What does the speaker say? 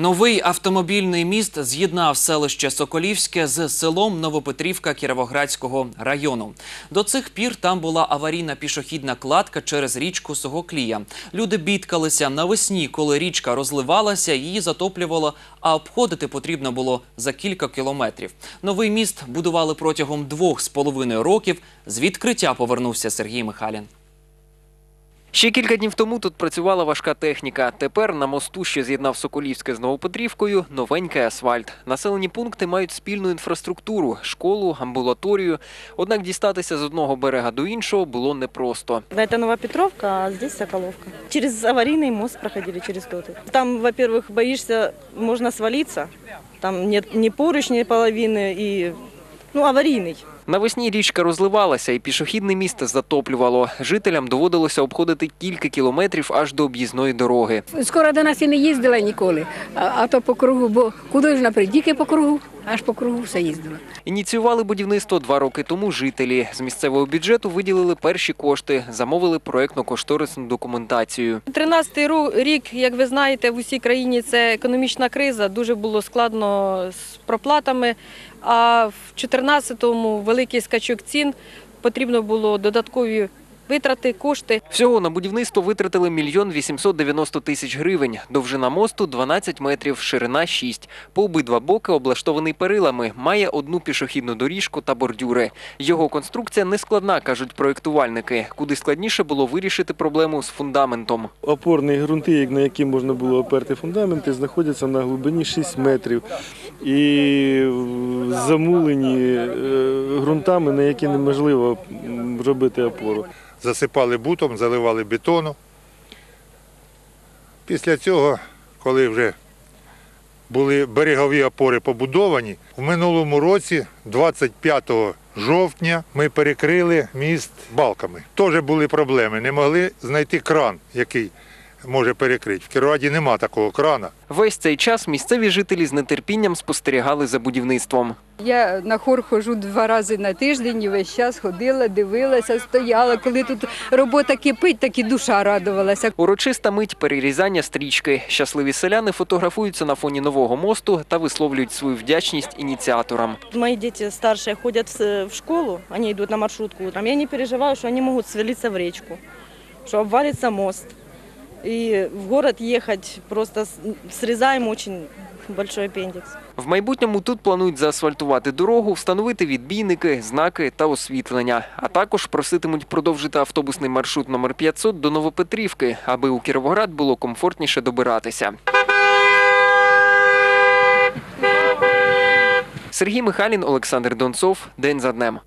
Новий автомобільний міст з'єднав селище Соколівське з селом Новопетрівка Кіровоградського району. До цих пір там була аварійна пішохідна кладка через річку Согоклія. Люди бідкалися навесні, коли річка розливалася, її затоплювало, а обходити потрібно було за кілька кілометрів. Новий міст будували протягом двох з половиною років. З відкриття повернувся Сергій Михайлін. Ще кілька днів тому тут працювала важка техніка. Тепер на мосту, що з'єднав Соколівське з Новопетрівкою, новенький асфальт. Населені пункти мають спільну інфраструктуру, школу, амбулаторію. Однак дістатися з одного берега до іншого було непросто. Это Новопетровка, а здесь Соколовка. Через аварийный мост проходили, через тот. Там, во-первых, боишься, можно свалиться. Там нет ни поручней половины и, ну, аварийный. Навесні річка розливалася і пішохідне місто затоплювало. Жителям доводилося обходити кілька кілометрів аж до об'їзної дороги. Скоро до нас і не їздила ніколи, а, а то по кругу, бо куди ж наприклад, тільки по кругу, аж по кругу все їздила. Ініціювали будівництво два роки тому жителі. З місцевого бюджету виділили перші кошти, замовили проєктно-кошторисну документацію. 13-й рік, як ви знаєте, в усій країні це економічна криза. Дуже було складно з проплатами. А в 14-му великий скачок цін. Потрібно було додаткові витрати, кошти. Всього на будівництво витратили мільйон 890 тисяч гривень. Довжина мосту 12 метрів, ширина 6. По обидва боки облаштований перилами. Має одну пішохідну доріжку та бордюри. Його конструкція не складна, кажуть проєктувальники. Куди складніше було вирішити проблему з фундаментом. Опорні ґрунти, на які можна було оперти фундаменти, знаходяться на глибині 6 метрів і замулені е, ґрунтами, на які неможливо робити опору. Засипали бутом, заливали бетону. Після цього, коли вже були берегові опори побудовані, в минулому році, 25 жовтня, ми перекрили міст балками. Теж були проблеми. Не могли знайти кран, який може перекрити. В Кіроваді нема такого крана. Весь цей час місцеві жителі з нетерпінням спостерігали за будівництвом. Я на хор ходжу два рази на тиждень і весь час ходила, дивилася, стояла. Коли тут робота кипить, так і душа радувалася. Урочиста мить перерізання стрічки. Щасливі селяни фотографуються на фоні нового мосту та висловлюють свою вдячність ініціаторам. Мои дети старшие ходят в в школу, они идут на маршрутку утром. Я не переживаю, что они могут свалиться в речку, что обвалится мост. И в город ехать просто срезаем очень большой аппендикс. В майбутньому тут планують заасфальтувати дорогу, встановити відбійники, знаки та освітлення. А також проситимуть продовжити автобусний маршрут номер 500 до Новопетрівки, аби у Кіровоград було комфортніше добиратися. Сергій Михайлін, Олександр Донцов. День за днем.